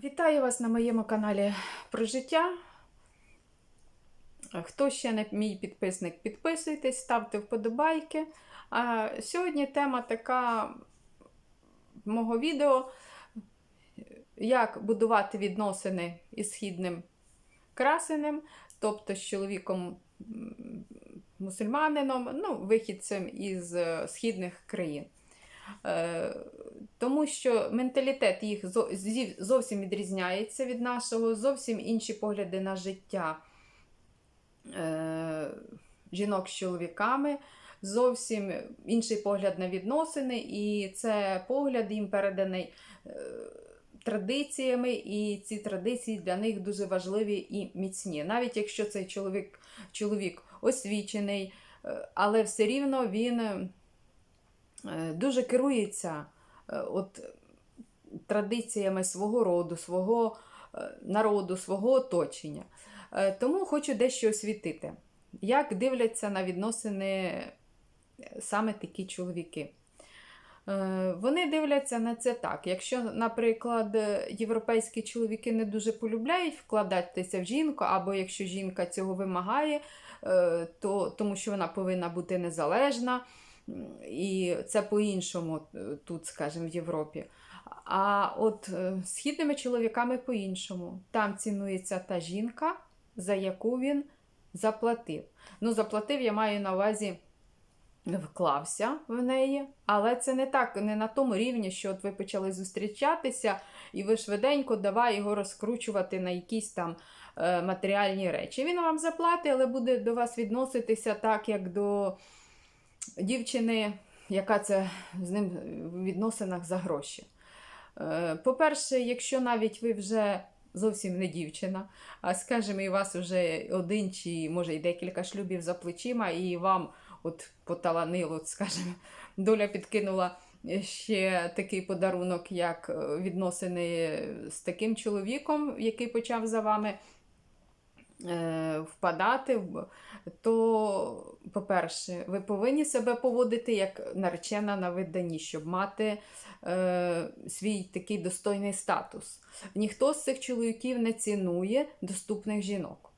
Вітаю вас на моєму каналі про життя. Хто ще не мій підписник, підписуйтесь, ставте вподобайки. А сьогодні тема така мого відео: як будувати відносини із східним красенем, тобто з чоловіком мусульманином, ну, вихідцем із е, східних країн. Тому що менталітет їх зовсім відрізняється від нашого, зовсім інші погляди на життя е, жінок з чоловіками, зовсім інший погляд на відносини, і це погляд їм переданий е, традиціями, і ці традиції для них дуже важливі і міцні. Навіть якщо цей чоловік, чоловік освічений, е, але все рівно він е, дуже керується от, традиціями свого роду, свого е, народу, свого оточення. Е, Тому хочу дещо освітити, як дивляться на відносини е, саме такі чоловіки. Е, Вони дивляться на це так. Якщо, наприклад, е, європейські чоловіки не дуже полюбляють вкладатися в жінку, або якщо жінка цього вимагає, е, то тому що вона повинна бути незалежна, і це по-іншому е, тут, скажімо, в Європі. А от е, східними чоловіками по-іншому. Там цінується та жінка, за яку він заплатив. Ну, заплатив, я маю на увазі, вклався в неї, але це не так, не на тому рівні, що от ви почали зустрічатися, і ви швиденько давай його розкручувати на якісь там е, матеріальні речі. Він вам заплатить, але буде до вас відноситися так, як до дівчини, яка це з ним в відносинах за гроші. Е, По-перше, якщо навіть ви вже зовсім не дівчина, а скажімо, і вас вже один чи може й декілька шлюбів за плечима, і вам от поталанило, от, скажімо, доля підкинула ще такий подарунок, як е, відносини з таким чоловіком, який почав за вами е, впадати, то, по-перше, ви повинні себе поводити як наречена на виданні, щоб мати е, свій такий достойний статус. Ніхто з цих чоловіків не цінує доступних жінок.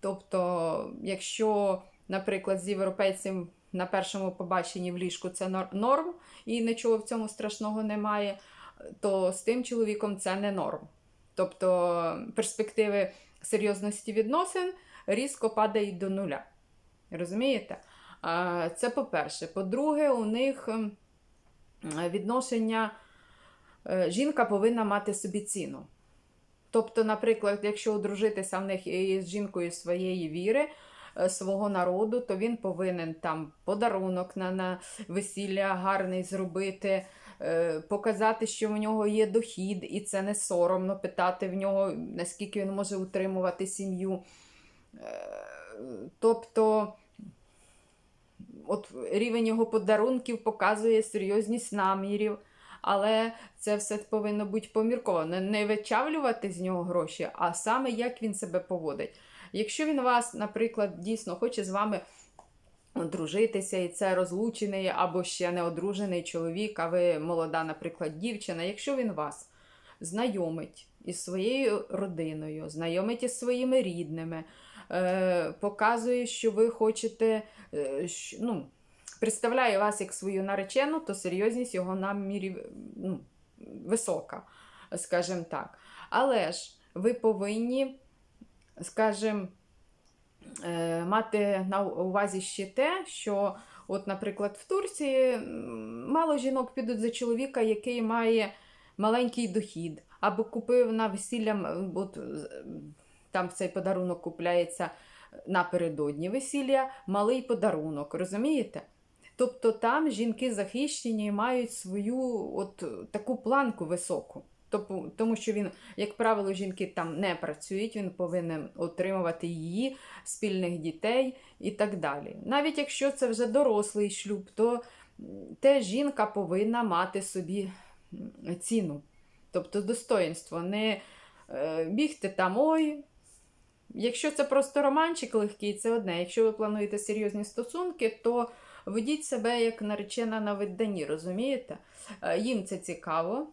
Тобто, якщо, наприклад, з європейцем на першому побаченні в ліжку це норм, і нічого в цьому страшного немає, то з тим чоловіком це не норм. Тобто перспективи серйозності відносин різко падають до нуля. Розумієте? Це по-перше. По-друге, у них ем, відношення е, жінка повинна мати собі ціну. Тобто, наприклад, якщо одружитися в них із жінкою своєї віри, е, свого народу, то він повинен там подарунок на, на весілля гарний зробити, е, показати, що в нього є дохід, і це не соромно питати в нього, наскільки він може утримувати сім'ю. Тобто, от рівень його подарунків показує серйозність намірів. Але це все повинно бути помірковано. Не вичавлювати з нього гроші, а саме як він себе поводить. Якщо він вас, наприклад, дійсно хоче з вами одружитися, і це розлучений або ще не одружений чоловік, а ви молода, наприклад, дівчина, якщо він вас знайомить із своєю родиною, знайомить із своїми рідними, е, показує, що ви хочете, е, ну, представляє вас як свою наречену, то серйозність його намірів ну, висока, скажімо так. Але ж ви повинні, скажімо, е, мати на увазі ще те, що, от, наприклад, в Турції мало жінок підуть за чоловіка, який має маленький дохід, або купив на весілля, от, там цей подарунок купляється напередодні весілля, малий подарунок, розумієте? Тобто там жінки захищені і мають свою от таку планку високу. Тобто, тому що він, як правило, жінки там не працюють, він повинен отримувати її, спільних дітей і так далі. Навіть якщо це вже дорослий шлюб, то м, теж жінка повинна мати собі ціну, тобто достоїнство, не е, бігти там, ой. Якщо це просто романчик легкий, це одне. Якщо ви плануєте серйозні стосунки, то ведіть себе як наречена на виданні, розумієте? Е, Їм це цікаво.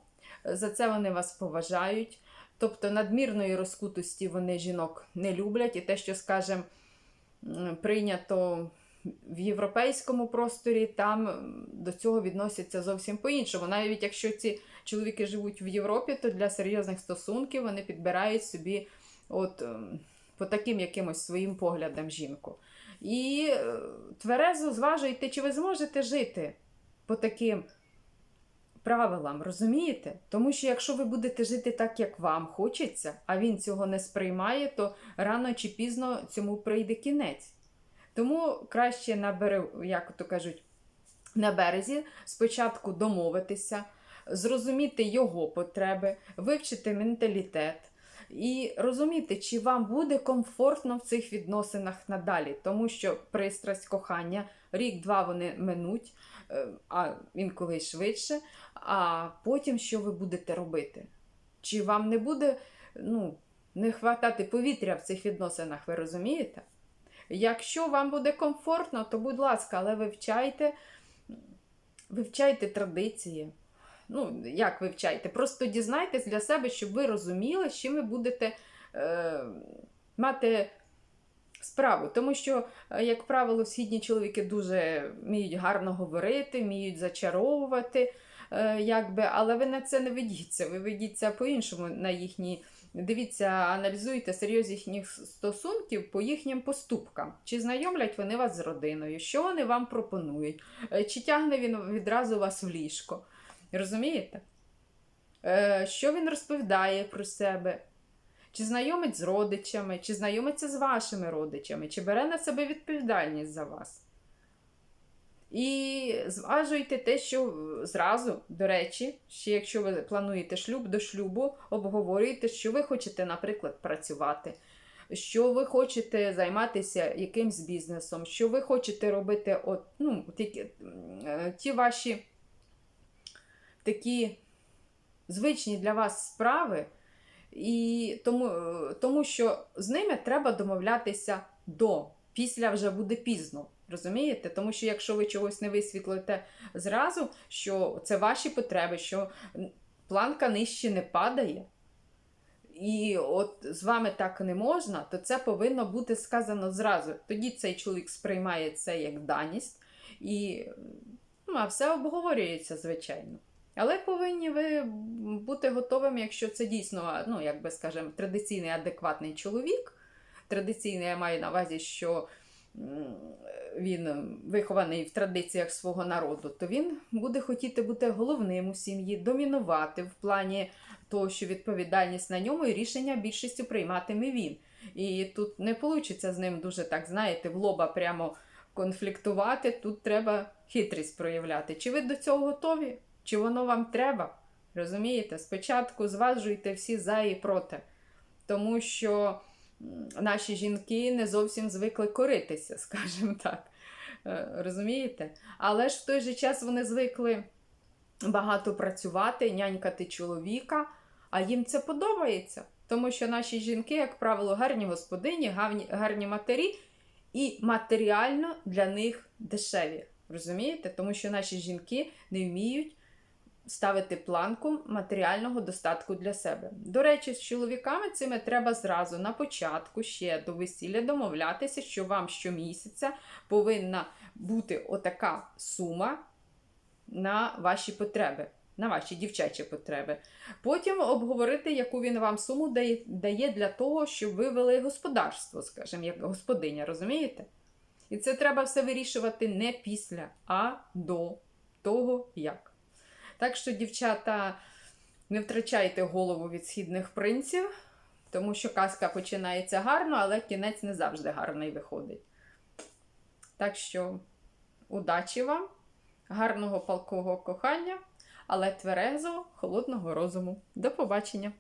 За це вони вас поважають. Тобто надмірної розкутості вони жінок не люблять. І те, що, скажімо, прийнято в європейському просторі, там до цього відносяться зовсім по-іншому. Навіть якщо ці чоловіки живуть в Європі, то для серйозних стосунків вони підбирають собі от ем, по таким якимось своїм поглядам жінку. І е, тверезо зважуйте, чи ви зможете жити по таким правилам, розумієте? Тому що якщо ви будете жити так, як вам хочеться, а він цього не сприймає, то рано чи пізно цьому прийде кінець. Тому краще на берегу, як то кажуть, на березі спочатку домовитися, зрозуміти його потреби, вивчити менталітет і розуміти, чи вам буде комфортно в цих відносинах надалі, тому що пристрасть, кохання, рік-два вони минуть, е, а інколи й швидше. А потім що ви будете робити? Чи вам не буде ну, не хватати повітря в цих відносинах, ви розумієте? Якщо вам буде комфортно, то будь ласка, але вивчайте, вивчайте традиції. Ну, як вивчайте? Просто дізнайтесь для себе, щоб ви розуміли, з чим ви будете е, мати справу. Тому що, е, як правило, східні чоловіки дуже вміють гарно говорити, вміють зачаровувати, е, якби, але ви на це не ведіться. Ви ведіться по-іншому на їхні. Дивіться, аналізуйте серйозність їхніх стосунків по їхнім поступкам. Чи знайомлять вони вас з родиною, що вони вам пропонують, Е, чи тягне він відразу вас в ліжко. Розумієте? Е, Що він розповідає про себе? Чи знайомить з родичами, чи знайомиться з вашими родичами, чи бере на себе відповідальність за вас? І зважуйте те, що зразу, до речі, ще якщо ви плануєте шлюб до шлюбу, обговорюйте, що ви хочете, наприклад, працювати, що ви хочете займатися якимсь бізнесом, що ви хочете робити от, ну, ті, е, ті ваші такі звичні для вас справи, і тому, е, тому що з ними треба домовлятися до, після вже буде пізно. Розумієте? Тому що якщо ви чогось не висвітлите зразу, що це ваші потреби, що планка нижче не падає, і от з вами так не можна, то це повинно бути сказано зразу. Тоді цей чоловік сприймає це як даність, і ну, а все обговорюється, звичайно. Але повинні ви бути готовими, якщо це дійсно, ну, як би скажемо, традиційний адекватний чоловік. Традиційний я маю на увазі, що він вихований в традиціях свого народу, то він буде хотіти бути головним у сім'ї, домінувати в плані того, що відповідальність на ньому і рішення більшістю прийматиме він. І тут не вийде з ним дуже так, знаєте, в лоба прямо конфліктувати. Тут треба хитрість проявляти. Чи ви до цього готові? Чи воно вам треба? Розумієте? Спочатку зважуйте всі за і проти. Тому що наші жінки не зовсім звикли коритися, скажімо так. Е, Розумієте? Але ж в той же час вони звикли багато працювати, нянькати чоловіка, а їм це подобається. Тому що наші жінки, як правило, гарні господині, гарні, гарні матері і матеріально для них дешеві. Розумієте? Тому що наші жінки не вміють ставити планку матеріального достатку для себе. До речі, з чоловіками цими треба зразу на початку ще до весілля домовлятися, що вам щомісяця повинна бути отака сума на ваші потреби. На ваші дівчачі потреби. Потім обговорити, яку він вам суму дає, для того, щоб ви вели господарство, скажімо, як господиня, розумієте? І це треба все вирішувати не після, а до того як. Так що, дівчата, не втрачайте голову від східних принців, тому що казка починається гарно, але кінець не завжди гарний виходить. Так що, удачі вам, гарного палкого кохання, але тверезого, холодного розуму. До побачення!